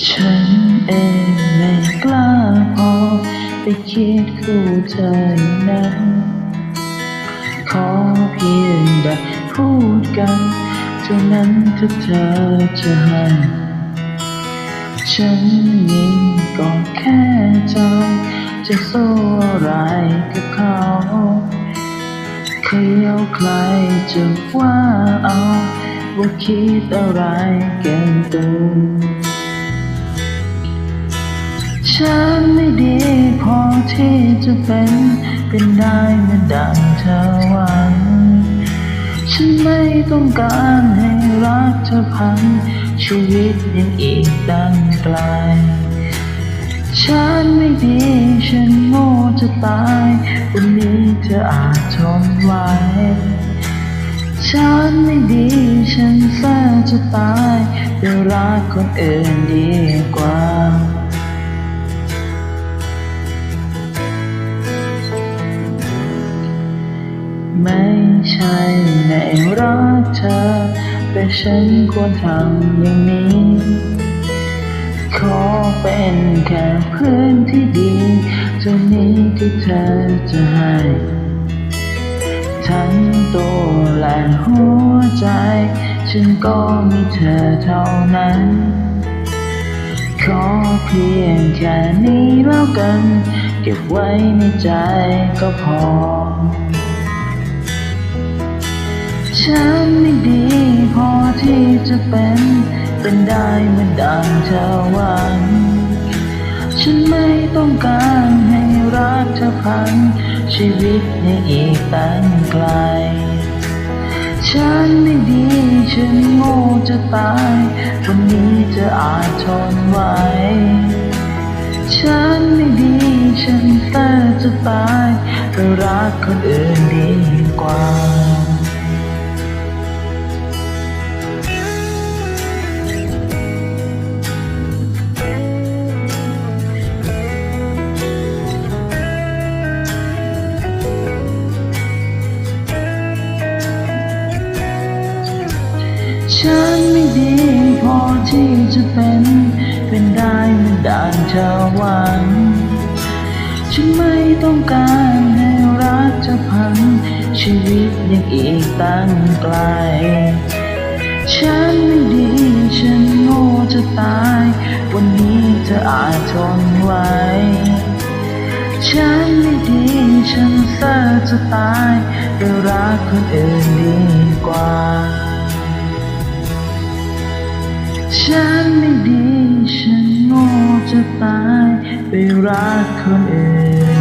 ฉันเองไม่กล้าพอไปคิดคู่เธอนั้นขอเพียงได้พูดกันเท่านั้นถ้าเธอจะให้ฉันนี้ก็แค่ใจจะสู้อะไรกับเขาเขียวใครจะว่าเอาว่าคิดอะไรเกินตัว ที่จะเป็น เป็นได้เมือดังเธอหวัง ฉันไม่ต้องการให้รักเธอพัง ชีวิตยังอีกตั้งไกล ฉันไม่ดีฉันโง่จะตายวันนี้เธออาจทนไหวฉันไม่ดีฉันแซ่จะตายเดี๋ยวรักคนอื่นดีกว่า ใช่ไม่รักเธอ แต่ฉันควรทำอย่างนี้ ขอเป็นแค่เพื่อนที่ดีเท่านี้ที่เธอจะให้ทั้งตัวและหัวใจ ฉันก็มีเธอเท่านั้น ขอเพียงแค่นี้แล้วกัน เก็บไว้ในใจก็พอ ฉันไม่ดีพอที่จะเป็น เป็นได้เหมือนดังเธอหวัง ฉันไม่ต้องการให้รักเธอพัง ชีวิตยังอีกตั้งไกล ฉันไม่ดี ฉันโง่จะตายวันนี้จะอาจทนไหวฉันไม่ดี ฉันแค่จะตายไปรักคนอื่นดีกว่า ฉันไม่ดีพอที่จะเป็น เป็นได้เมือดังเธอวังฉันไม่ต้องการให้รักจะพังชีวิตยังอีกตั้งไกล ฉันไม่ดีฉันโง่จะตาย วันนี้เธออาจทนไหวฉันไม่ดีฉันเศร้าจะตายไปรักคนอื่นดีกว่า ฉันไม่ดี ฉันโง่จะตาย ไปรักคนอื่